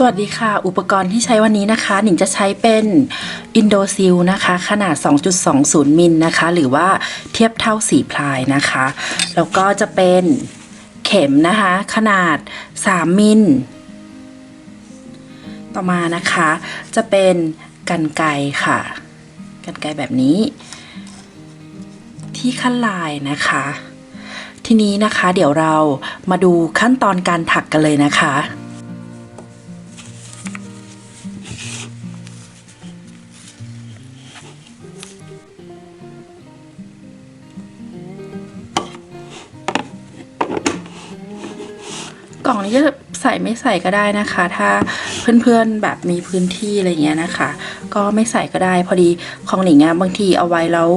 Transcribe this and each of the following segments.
สวัสดีค่ะ อุปกรณ์ที่ใช้วันนี้นะคะ หนิงจะใช้เป็นอินโดซิลนะคะ ขนาด 2.20 มิลนะคะ หรือว่าเทียบเท่าสีพลายนะคะ แล้วก็จะเป็นเข็มนะคะ ขนาด 3 มิล ต่อมานะคะ จะเป็นกันไกค่ะ กันไกแบบนี้ ที่ขั้นลายนะคะ ทีนี้นะคะ เดี๋ยวเรามาดูขั้นตอนการถักกันเลยนะคะ ส่ไม่ใส่ก็ได้นะคะ ถ้าเพื่อนๆแบบมีพื้นที่อะไรเงี้ยนะคะ ก็ไม่ใส่ก็ได้พอดีของหนิงอะบางทีเอาไว้แล้ว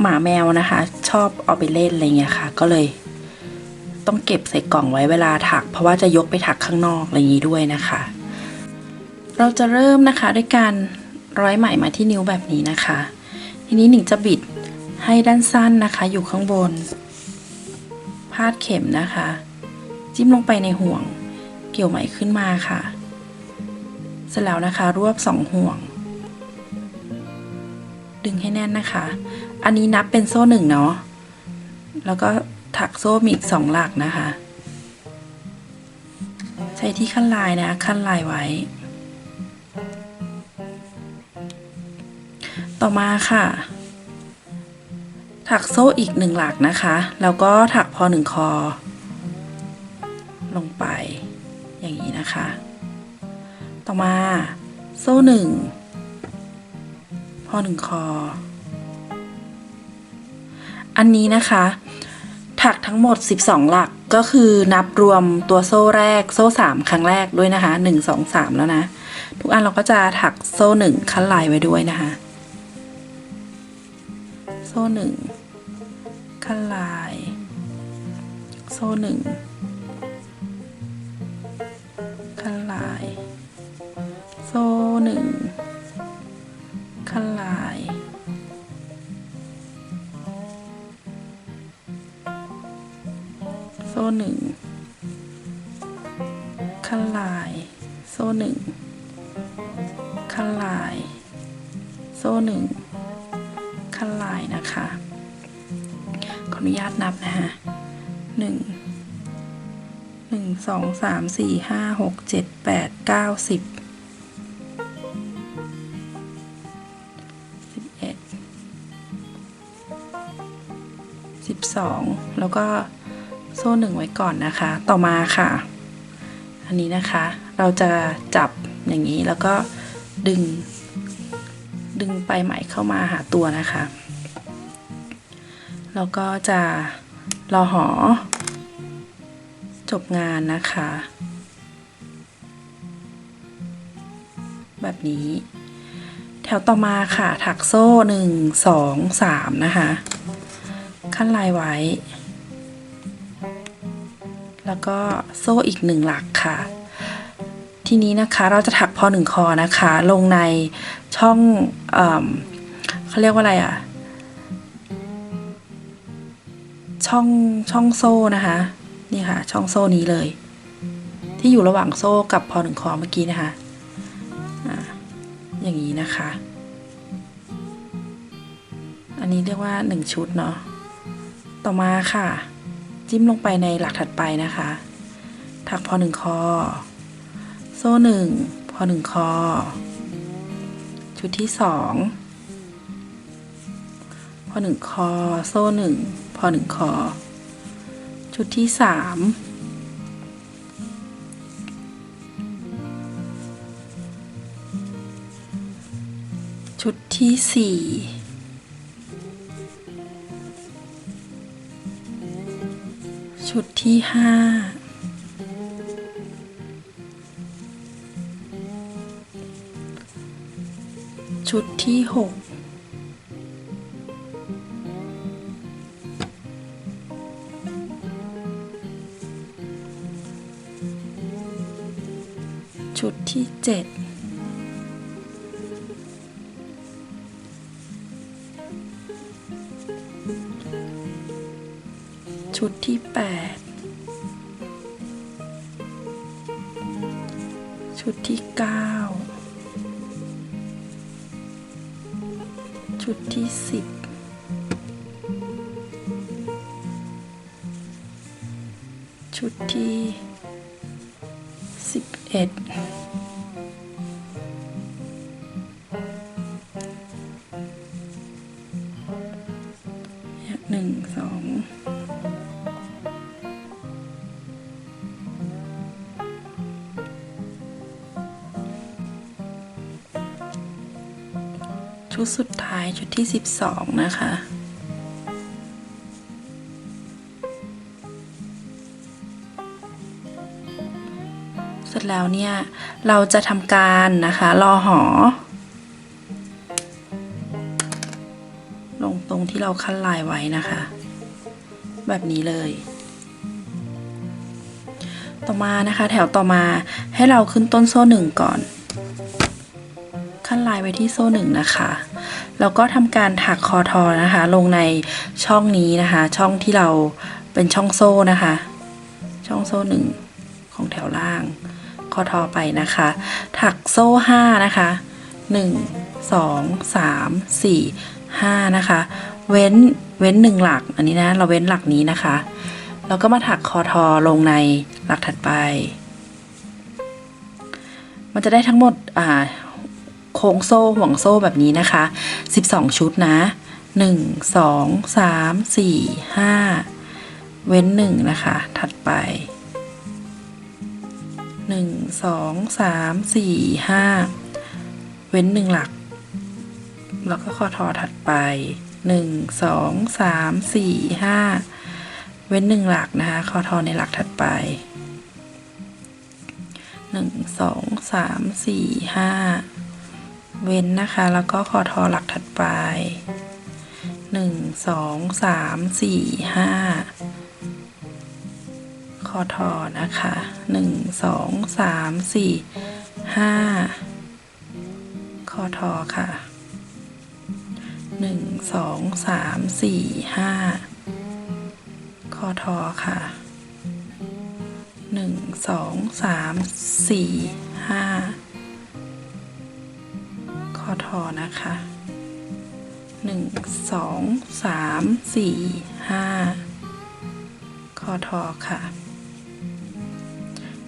หมาแมวนะคะ ชอบเอาไปเล่นอะไรเงี้ยค่ะ ก็เลย ต้องเก็บใส่กล่องไว้เวลาถัก เพราะว่าจะยกไปถักข้างนอกอะไรอย่างนี้ด้วยนะคะ เราจะเริ่มนะคะด้วยการร้อยไหมมาที่นิ้วแบบนี้นะคะ ทีนี้หนิงจะบิดให้ด้านสั้นนะคะ อยู่ข้างบน พาดเข็มนะคะ จิ้มลงไปในห่วง เกี่ยวไหมขึ้นมาค่ะ เสร็จแล้วนะคะรวบสองห่วง ดึงให้แน่นนะคะ อันนี้นับเป็นโซ่หนึ่งเนาะแล้วก็ถักโซ่มีอีกสองหลักนะคะ ใช้ที่ขั้นลายนะขั้นลายไว้ ต่อมาค่ะ ถักโซ่อีกหนึ่งหลักนะคะ แล้วก็ถักพอหนึ่งคอ ลงไปะคะ ต่อมาโซ่หนึ่งพอหนึ่งคอ อันนี้นะคะ ถักทั้งหมด 12 หลักก็คือนับรวมตัวโซ่แรกโซ่ 3 ครั้งแรกด้วยนะคะ 1 2 3 แล้วนะ ทุกอันเราก็จะถักโซ่ 1 ขั้นลายไว้ด้วยนะคะ โซ่ 1 ขั้นลาย โซ่ 1 คลาย โซ่หนึ่งคลาย โซ่หนึ่งคลาย โซ่หนึ่งคลาย โซ่หนึ่งคลายนะคะ ขออนุญาตนับนะคะ สองสามสี่ห้าหกเจ็ดแปดเก้าสิบสิบเอ็ดสิบสองแล้วก็โซ่หนึ่งไว้ก่อนนะคะ ต่อมาค่ะ อันนี้นะคะ เราจะจับอย่างนี้แล้วก็ดึง ดึงไปไหมเข้ามาหาตัวนะคะ แล้วก็จะรอหอ จบงานนะคะ แบบนี้ แถวต่อมาค่ะ ถักโซ่หนึ่งสองสามนะคะ ขั้นลายไว้ แล้วก็โซ่อีกหนึ่งหลักค่ะ ทีนี้นะคะเราจะถักพอหนึ่งคอนะคะ ลงในช่องเอเขาเรียกว่าอะไรอะ่ะ ช่องช่องโซ่นะคะ นี่ค่ะ ช่องโซ่นี้เลย ที่อยู่ระหว่างโซ่กับพอหนึ่งคอเมื่อกี้นะคะอ่าอย่างนี้นะคะ อันนี้เรียกว่าหนึ่งชุดเนาะ ต่อมาค่ะ จิ้มลงไปในหลักถัดไปนะคะ ถักพอหนึ่งคอ โซ่หนึ่งพอหนึ่งคอ ชุดที่สองพอหนึ่งคอ โซ่หนึ่งพอหนึ่งคอ ชุดที่สามชุดที่สี่ชุดที่ห้าชุดที่หก ชุดที่ 9 ชุดที่ 10ชุดที่ 11 ชุดที่ 12 นะคะ เสร็จแล้วเนี่ย เราจะทำการนะคะรอหอ ลงตรงที่เราคั้นลายไว้นะคะ แบบนี้เลย ต่อมานะคะแถวต่อมาให้เราขึ้นต้นโซ่หนึ่งก่อนขั้นลายไว้ที่โซ่หนึ่งนะคะ แล้วก็ทำการถักคอทอนะคะ ลงในช่องนี้นะคะ ช่องที่เราเป็นช่องโซ่นะคะ ช่องโซ่หนึ่งของแถวล่าง คอทอไปนะคะ ถักโซ่ห้านะคะหนึ่งสองสามสี่ห้านะคะ เว้นเว้นหนึ่งหลักอันนี้นะเราเว้นหลักนี้นะคะ แล้วก็มาถักคอทอลงในหลักถัดไป มันจะได้ทั้งหมดอ่า โค้งโซ่ห่วงโซ่แบบนี้นะคะ 12 ชุดนะ 1 2 3 4 5 เว้น 1 นะคะ ถัดไป 1 2 3 4 5 เว้น 1 หลัก แล้วก็ข้อทอถัดไป 1 2 3 4 5 เว้น 1 หลักนะคะข้อทอในหลักถัดไป1 2 3 4 5 เว้นนะคะแล้วก็คอทอหลักถัดไปหนึ่งสองสามสี่ห้าคอทอนะคะหนึ่งสองสามสี่ห้าคอทอค่ะหนึ่งสองสามสี่ห้าคอทอค่ะหนึ่งสองสามสี่ห้า อทอนะคะหนึ่งสองสามสี่ห้าคอทอค่ะ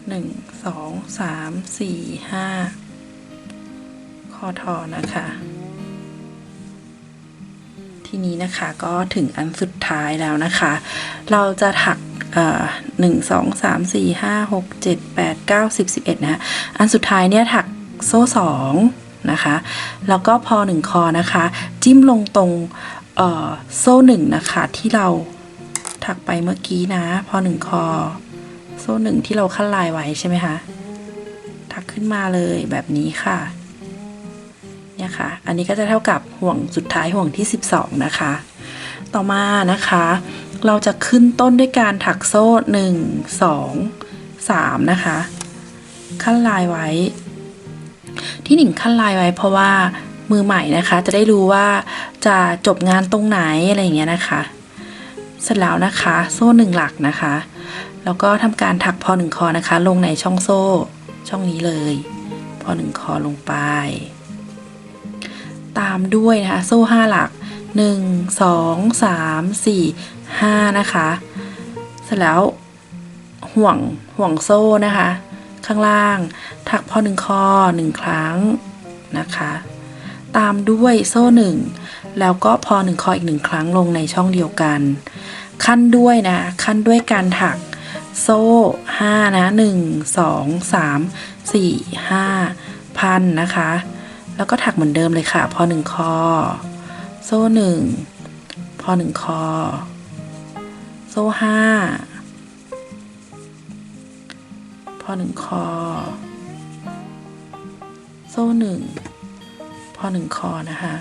หนึ่งสองสามสี่ห้าคอทอนะคะ ทีนี้นะคะก็ถึงอันสุดท้ายแล้วนะคะ เราจะถักหนึ่งสองสามสี่ห้าหกเจ็ดแปดเก้าสิบสิบเอ็ดนะคะอันสุดท้ายเนี่ยถักโซ่สอง นะคะ แล้วก็พอหนึ่งคอนะคะ จิ้มลงตรงโซ่หนึ่งนะคะ ที่เราถักไปเมื่อกี้นะ พอหนึ่งคอ โซ่หนึ่งที่เราขั้นลายไว้ใช่ไหมคะถักขึ้นมาเลยแบบนี้ค่ะเนี่ยค่ะ อันนี้ก็จะเท่ากับห่วงสุดท้ายห่วงที่ 12 นะคะ ต่อมานะคะ เราจะขึ้นต้นด้วยการถักโซ่ 1 2 3 นะคะ ขั้นลายไว้ ที่หนิงขั้นลายไว้ เพราะว่ามือใหม่นะคะ จะได้รู้ว่าจะจบงานตรงไหนอะไรอย่างเงี้ยนะคะ เสร็จแล้วนะคะ โซ่หนึ่งหลักนะคะ แล้วก็ทำการถักพอหนึ่งคอนะคะ ลงในช่องโซ่ช่องนี้เลย พอหนึ่งคอลงไป ตามด้วยนะคะ โซ่ห้าหลักหนึ่งสองสามสี่ห้านะคะ เสร็จแล้วห่วงห่วงโซ่นะคะ ข้างล่าง ถักพอหนึ่งคอหนึ่งครั้งนะคะ ตามด้วยโซ่หนึ่งแล้วก็พอหนึ่งคออีกหนึ่งครั้งลงในช่องเดียวกัน ขั้นด้วยนะ ขั้นด้วยการถักโซ่ห้านะหนึ่งสองสามสี่ห้าพันนะคะ แล้วก็ถักเหมือนเดิมเลยค่ะ พอหนึ่งคอ โซ่หนึ่งพอหนึ่งคอ โซ่ห้า พอหนึ่งคอ โซ่หนึ่งพอหนึ่งคอนะคะ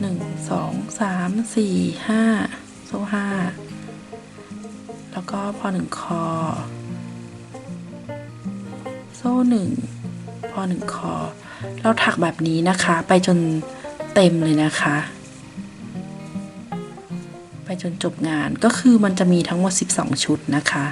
หนึ่งสองสามสี่ห้าโซ่ห้าแล้วก็พอหนึ่งคอ โซ่หนึ่งพอหนึ่งคอ เราถักแบบนี้นะคะ ไปจนเต็มเลยนะคะ ไปจนจบงานก็คือมันจะมีทั้งหมด 12 ชุดนะคะ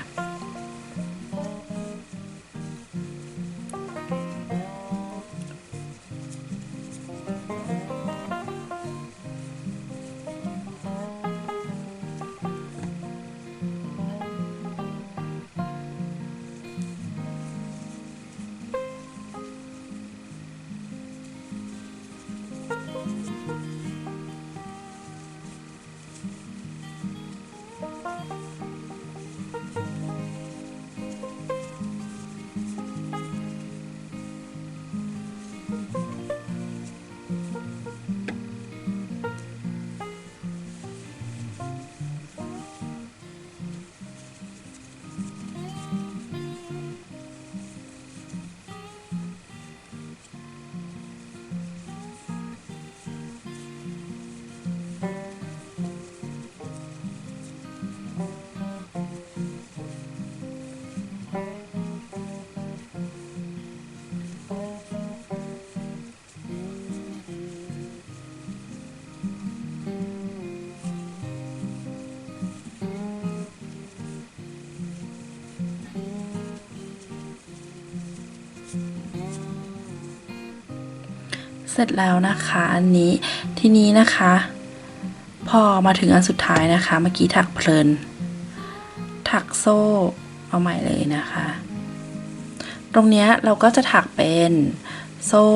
เสร็จแล้วนะคะอันนี้ทีนี้นะคะ พอมาถึงอันสุดท้ายนะคะ เมื่อกี้ถักเพลิน ถักโซ่เอาใหม่เลยนะคะ ตรงนี้เราก็จะถักเป็นโซ่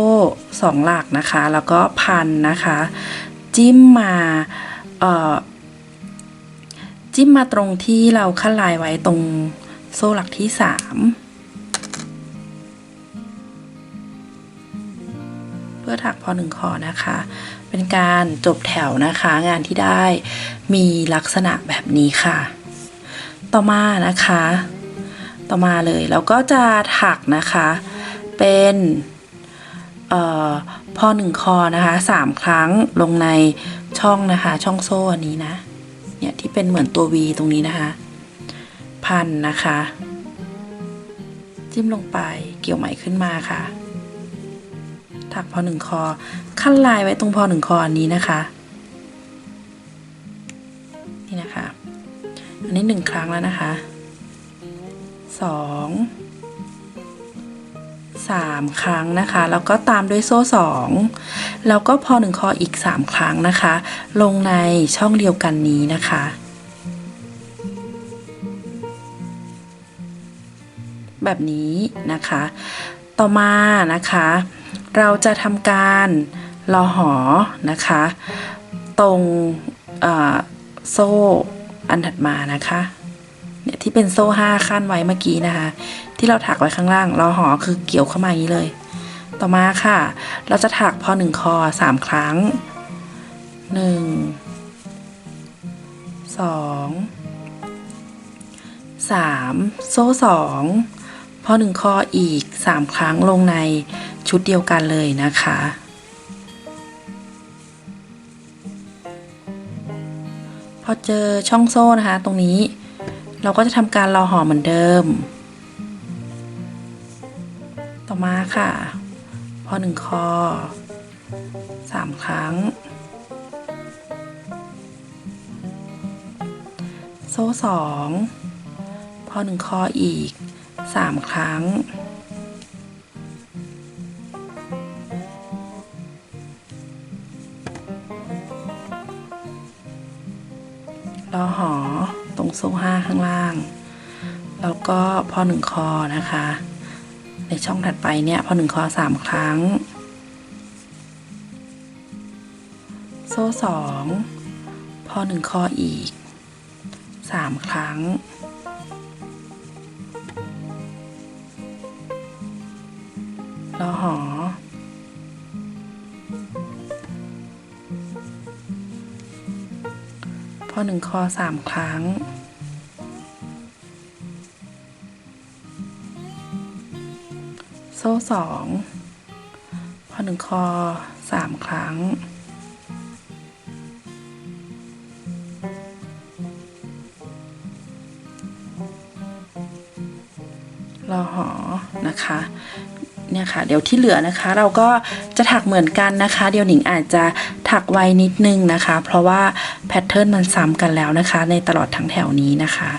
สองหลักนะคะ แล้วก็พันนะคะ จิ้มมาเออจิ้มมาตรงที่เราขั้นลายไว้ตรงโซ่หลักที่สาม เพื่อถักพอหนึ่งคอนะคะ เป็นการจบแถวนะคะ งานที่ได้มีลักษณะแบบนี้ค่ะ ต่อมานะคะ ต่อมาเลยเราก็จะถักนะคะ เป็นออพอหนึ่งคอนะคะสามครั้งลงในช่องนะคะ ช่องโซ่อันนี้นะเนี่ยที่เป็นเหมือนตัว V ตรงนี้นะคะ พันนะคะ จิ้มลงไปเกี่ยวไหมขึ้นมาค่ะ ถักพอหนึ่งคอ ขั้นลายไว้ตรงพอหนึ่งคออันนี้นะคะ นี่นะคะ อันนี้หนึ่งครั้งแล้วนะคะสองสามครั้งนะคะ แล้วก็ตามด้วยโซ่สองแล้วก็พอหนึ่งคออีกสามครั้งนะคะ ลงในช่องเดียวกันนี้นะคะแบบนี้นะคะ ต่อมานะคะ เราจะทำการรอหอนะคะ ตรงโซ่อันถัดมานะคะเนี่ยที่เป็นโซ่ห้าขั้นไว้เมื่อกี้นะคะ ที่เราถักไว้ข้างล่างรอหอคือเกี่ยวเข้ามาอย่างนี้เลย ต่อมาค่ะ เราจะถักพอหนึ่งคอสามครั้งหนึ่งสองสามโซ่สองพอหนึ่งคออีกสามครั้งลงใน ชุดเดียวกันเลยนะคะ พอเจอช่องโซ่นะคะ ตรงนี้ เราก็จะทำการรอห่อเหมือนเดิม ต่อมาค่ะ พอหนึ่งคอสามครั้ง โซ่สองพอหนึ่งคออีกสามครั้ง ตรงโซ่ห้าข้างล่าง แล้วก็พอหนึ่งคอนะคะ ในช่องถัดไปเนี่ยพอหนึ่งคอสามครั้ง โซ่สองพอหนึ่งคออีกสามครั้งรอหอพอหนึ่งคอสามครั้ง โซ่สองพอหนึ่งคอสามครั้ง รอหอนะคะเนี่ยค่ะเดี๋ยวที่เหลือนะคะเราก็จะถักเหมือนกันนะคะ เดี๋ยวหนิงอาจจะถักไวนิดนึงนะคะ เพราะว่าแพทเทิร์นมันซ้ำกันแล้วนะคะ ในตลอดทั้งแถวนี้นะคะ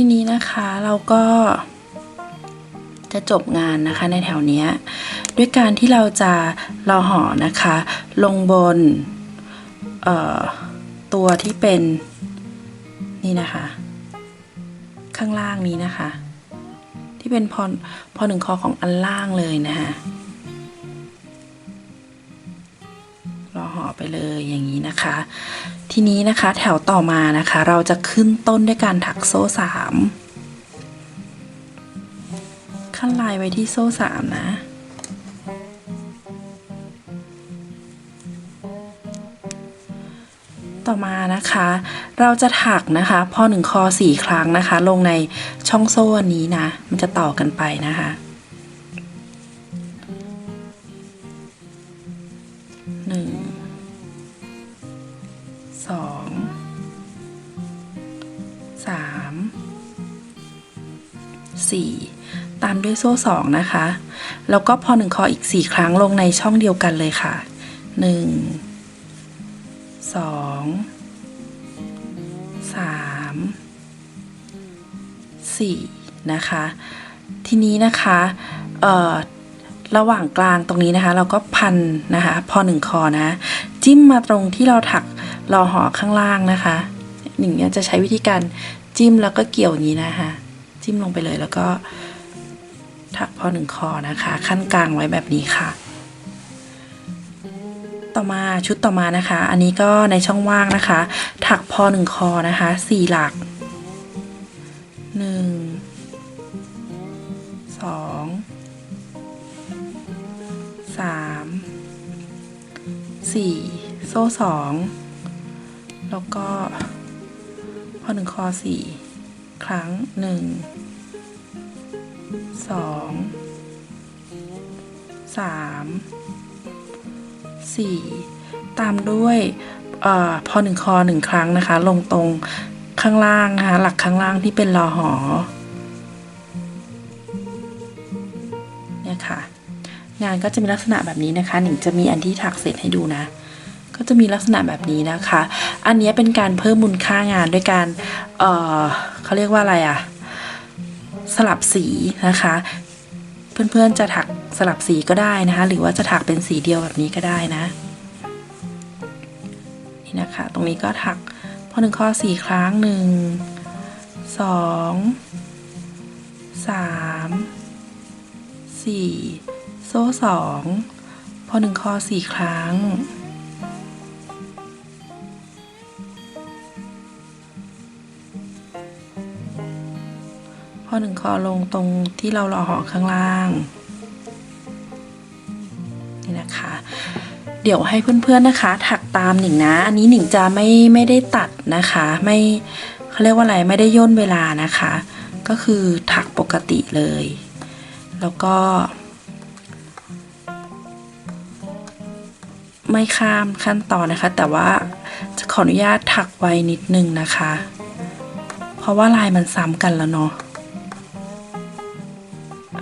ทีนี้นะคะเราก็จะจบงานนะคะในแถวนี้ด้วยการที่เราจะรอห่อนะคะ ลงบนตัวที่เป็นนี่นะคะ ข้างล่างนี้นะคะ ที่เป็นพอพอหนึ่งคอของอันล่างเลยนะคะรอห่อไปเลยอย่างนี้นะคะ ทีนี้นะคะแถวต่อมานะคะ เราจะขึ้นต้นด้วยการถักโซ่สามขั้นลายไว้ที่โซ่สามนะ ต่อมานะคะ เราจะถักนะคะพอหนึ่งคอสี่ครั้งนะคะ ลงในช่องโซ่อันนี้นะ มันจะต่อกันไปนะคะหนึ่ง 4 ตามด้วยโซ่ 2 นะคะ แล้วก็พอ 1 คออีก 4 ครั้งลงในช่องเดียวกันเลยค่ะ 1 2 3 4 นะคะ ทีนี้นะคะเอ่อระหว่างกลางตรงนี้นะคะ เราก็พันนะคะ พอหนึ่งคอนะ จิ้มมาตรงที่เราถักรอห่อข้างล่างนะคะหนึ่งเนี่ยจะใช้วิธีการจิ้มแล้วก็เกี่ยวนี้นะคะ จิ้มลงไปเลย แล้วก็ถักพอหนึ่งคอนะคะ ขั้นกลางไว้แบบนี้ค่ะ ต่อมาชุดต่อมานะคะ อันนี้ก็ในช่องว่างนะคะ ถักพอหนึ่งคอนะคะสี่หลักหนึ่งสองสามสี่โซ่สองแล้วก็พอหนึ่งคอสี่ครั้งหนึ่ง สองสามสี่ตามด้วยอพอหนึ่งคอหนึ่งครั้งนะคะ ลงตรงข้างล่างนะคะ หลักข้างล่างที่เป็นรอหอเนี่ยค่ะ งานก็จะมีลักษณะแบบนี้นะคะ หนิงจะมีอันที่ถักเสร็จให้ดูนะ ก็จะมีลักษณะแบบนี้นะคะ อันนี้เป็นการเพิ่มมูลค่างานด้วยการเออเขาเรียกว่าอะไรอะ สลับสีนะคะ เพื่อนๆจะถักสลับสีก็ได้นะคะ หรือว่าจะถักเป็นสีเดียวแบบนี้ก็ได้นะนี่นะคะ ตรงนี้ก็ถักพอหนึ่งข้อสี่ครั้งหนึ่งสองสามสี่โซ่สองพอหนึ่งข้อสี่ครั้ง หนึ่งคอลงตรงที่เรารอห่อข้างล่างนี่นะคะ เดี๋ยวให้เพื่อนๆนะคะ ถักตามหนิงนะ อันนี้หนิงจะไม่ไม่ได้ตัดนะคะ ไม่เขาเรียกว่าอะไรไม่ได้ย่นเวลานะคะ ก็คือถักปกติเลย แล้วก็ ไม่ข้ามขั้นตอนนะคะ แต่ว่าจะขออนุญาตถักไว้นิดนึงนะคะ เพราะว่าลายมันซ้ำกันแล้วเนาะ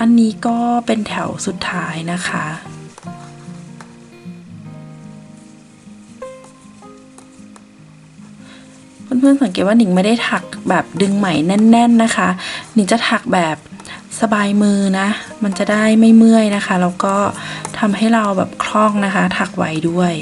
อันนี้ก็เป็นแถวสุดท้ายนะคะ เพื่อนๆสังเกตว่าหนิงไม่ได้ถักแบบดึงไหมแน่น ๆนะคะ หนิงจะถักแบบสบายมือนะ มันจะได้ไม่เมื่อยนะคะ แล้วก็ทำให้เราแบบคล่องนะคะ ถักไวด้วย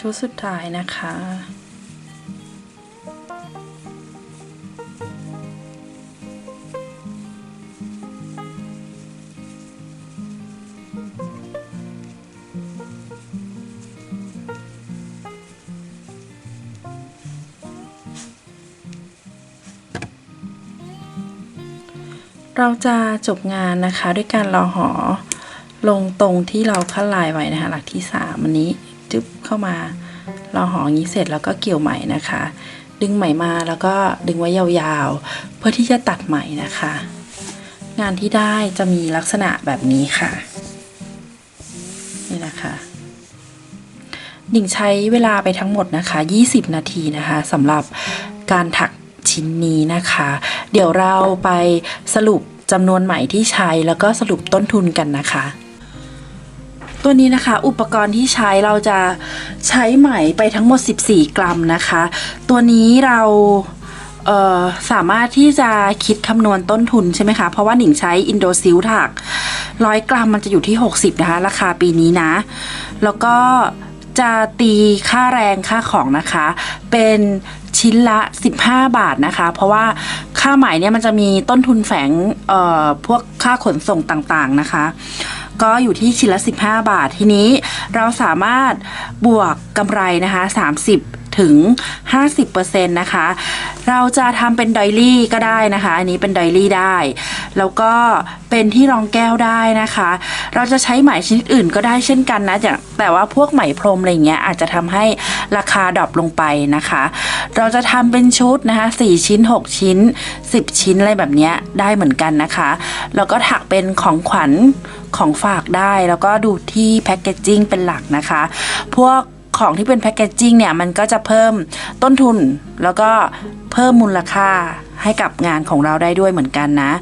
ชุดสุดท้ายนะคะ เราจะจบงานนะคะด้วยการรอหอลงตรงที่เราคัดลายไว้นะคะ หลักที่สามอันนี้ เข้ามารอหออย่างนี้เสร็จแล้วก็เกี่ยวไหมนะคะ ดึงไหมมาแล้วก็ดึงไว้ยาวๆ เพื่อที่จะตัดไหมนะคะ งานที่ได้จะมีลักษณะแบบนี้ค่ะ นี่นะคะหนิงใช้เวลาไปทั้งหมดนะคะ 20 นาทีนะคะสำหรับการถักชิ้นนี้นะคะ เดี๋ยวเราไปสรุปจำนวนไหมที่ใช้แล้วก็สรุปต้นทุนกันนะคะ ตัวนี้นะคะ อุปกรณ์ที่ใช้เราจะใช้ไหมไปทั้งหมด 14 กรัมนะคะ ตัวนี้เราเสามารถที่จะคิดคำนวณต้นทุนใช่ไหมคะ เพราะว่าหนิงใช้อินโดซิลถักร้อยกรัมมันจะอยู่ที่ 60 นะคะ ราคาปีนี้นะ แล้วก็จะตีค่าแรงค่าของนะคะ เป็นชิ้นละ 15 บาทนะคะ เพราะว่าค่าไหมเนี่ยมันจะมีต้นทุนแฝงพวกค่าขนส่งต่างๆนะคะ ก็อยู่ที่ชิ้นละ 15 บาททีนี้เราสามารถบวกกำไรนะคะ 30 ถึง 50%นะคะ เราจะทำเป็นไดรี่ก็ได้นะคะ อันนี้เป็นไดรี่ได้ แล้วก็เป็นที่รองแก้วได้นะคะ เราจะใช้ไหมชนิดอื่นก็ได้เช่นกันนะอย่างแต่ว่าพวกไหมพรมอะไรเงี้ยอาจจะทำให้ราคาดรอปลงไปนะคะ เราจะทำเป็นชุดนะคะ 4 ชิ้น 6 ชิ้น 10 ชิ้นอะไรแบบเนี้ยได้เหมือนกันนะคะ แล้วก็ถักเป็นของขวัญของฝากได้ แล้วก็ดูที่แพคเกจจิ้งเป็นหลักนะคะ พวก ของที่เป็นแพคเกจจิ้งเนี่ยมันก็จะเพิ่มต้นทุน แล้วก็เพิ่มมูลค่าให้กับงานของเราได้ด้วยเหมือนกันนะ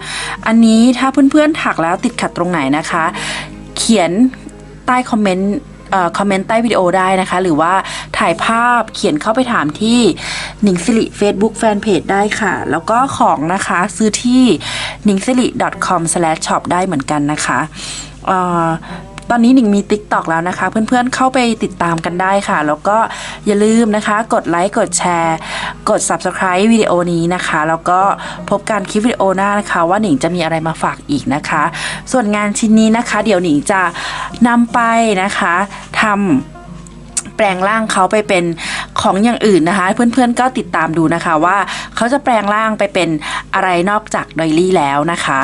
อันนี้ถ้าเพื่อนๆถักแล้วติดขัดตรงไหนนะคะ เขียนใต้คอมเมนต์คอมเมนต์ใต้วิดีโอได้นะคะ หรือว่าถ่ายภาพเขียนเข้าไปถามที่หนิงสิริ Facebook Fanpage ได้ค่ะ แล้วก็ของนะคะซื้อที่ n i n g s i r i com shop ได้เหมือนกันนะคะอ่อ ตอนนี้หนิงมี TikTok แล้วนะคะ เพื่อนๆเข้าไปติดตามกันได้ค่ะ แล้วก็อย่าลืมนะคะ กดไลค์กดแชร์ กด Subscribe วิดีโอนี้นะคะ แล้วก็พบกันคลิปวิดีโอหน้านะคะ ว่าหนิงจะมีอะไรมาฝากอีกนะคะ ส่วนงานชิ้นนี้นะคะ เดี๋ยวหนิงจะนำไปนะคะทำแปลงร่างเขาไปเป็นของอย่างอื่นนะคะ เพื่อนๆก็ติดตามดูนะคะว่าเขาจะแปลงร่างไปเป็นอะไรนอกจากดอยลี่แล้วนะคะ